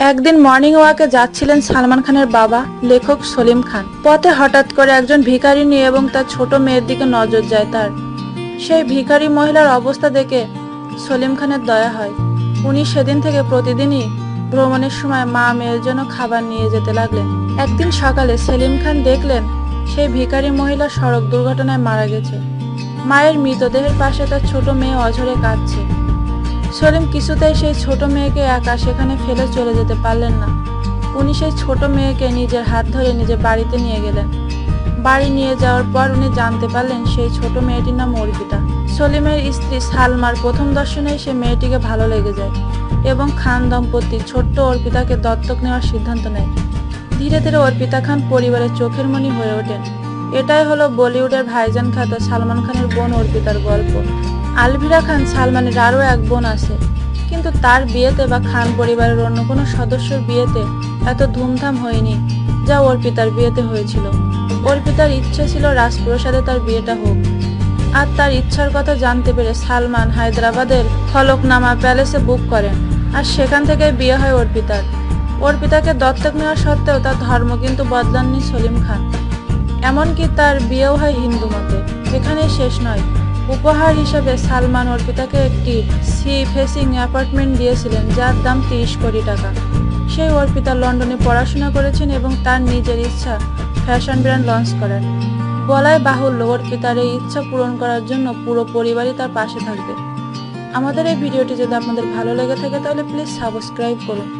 একদিন মর্নিং ওয়াকে যাচ্ছিলেন সালমান খানের বাবা, লেখক সলিম খান। পথে হঠাৎ করে একজন ভিখারিনী এবং তার ছোট মেয়ের দিকে নজর যায় তার। সেই ভিখারি মহিলার অবস্থা দেখে সলিম খানের দয়া হয়। উনি সেদিন থেকে প্রতিদিনই ভ্রমণের সময় মা মেয়ের জন্য খাবার নিয়ে যেতে লাগলেন। একদিন সকালে সেলিম খান দেখলেন সেই ভিখারি মহিলা সড়ক দুর্ঘটনায় মারা গেছে। মায়ের মৃতদেহের পাশে তার ছোট মেয়ে অঝরে কাঁদছে। সলিম কিছুতেই সেই ছোট মেয়েকে একা সেখানে ফেলে চলে যেতে পারলেন না। উনি সেই ছোট মেয়েকে নিজের হাত ধরে নিজের বাড়িতে নিয়ে গেলেন। বাড়ি নিয়ে যাওয়ার পর উনি জানতে পারলেন সেই ছোট মেয়েটির নাম অর্পিতা। সলিমের স্ত্রী সালমার প্রথম দর্শনেই সে মেয়েটিকে ভালো লেগে যায় এবং খান দম্পতি ছোট্ট অর্পিতাকে দত্তক নেওয়ার সিদ্ধান্ত নেয়। ধীরে ধীরে অর্পিতা খান পরিবারের চোখের মনি হয়ে ওঠেন। এটাই হলো বলিউডের ভাইজান খ্যাত সালমান খানের বোন অর্পিতার গল্প। আলভিরা খান সালমানের আরও এক বোন আছে। কিন্তু তার বিয়েতে বা খান পরিবারের অন্য কোনো সদস্যর বিয়েতে এত ধুমধাম হয়নি যা অর্পিতার বিয়েতে হয়েছিল। অর্পিতার ইচ্ছে ছিল রাজপ্রসাদে তার বিয়েটা হোক। আর তার ইচ্ছার কথা জানতে পেরে সালমান হায়দ্রাবাদের ফলকনামা প্যালেসে বুক করেন। আর সেখান থেকে বিয়ে হয় অর্পিতার। অর্পিতাকে দত্তক নেওয়া সত্ত্বেও তার ধর্ম কিন্তু বদলাননি সলিম খান। এমনকি তার বিয়েও হয় হিন্দু মতে। এখানেই শেষ নয়। উপহার হিসেবে সালমান অর্পিতাকে একটি সি ফেসিং অ্যাপার্টমেন্ট দিয়েছিলেন, যার দাম তিরিশ কোটি টাকা। সেই অর্পিতা লন্ডনে পড়াশোনা করেছেন এবং তার নিজের ইচ্ছা ফ্যাশন ব্র্যান্ড লঞ্চ করেন। বলাই বাহুল্য অর্পিতার এই ইচ্ছা পূরণ করার জন্য পুরো পরিবারই তার পাশে থাকবে। আমাদের এই ভিডিওটি যদি আপনাদের ভালো লেগে থাকে, তাহলে প্লিজ সাবস্ক্রাইব করুন।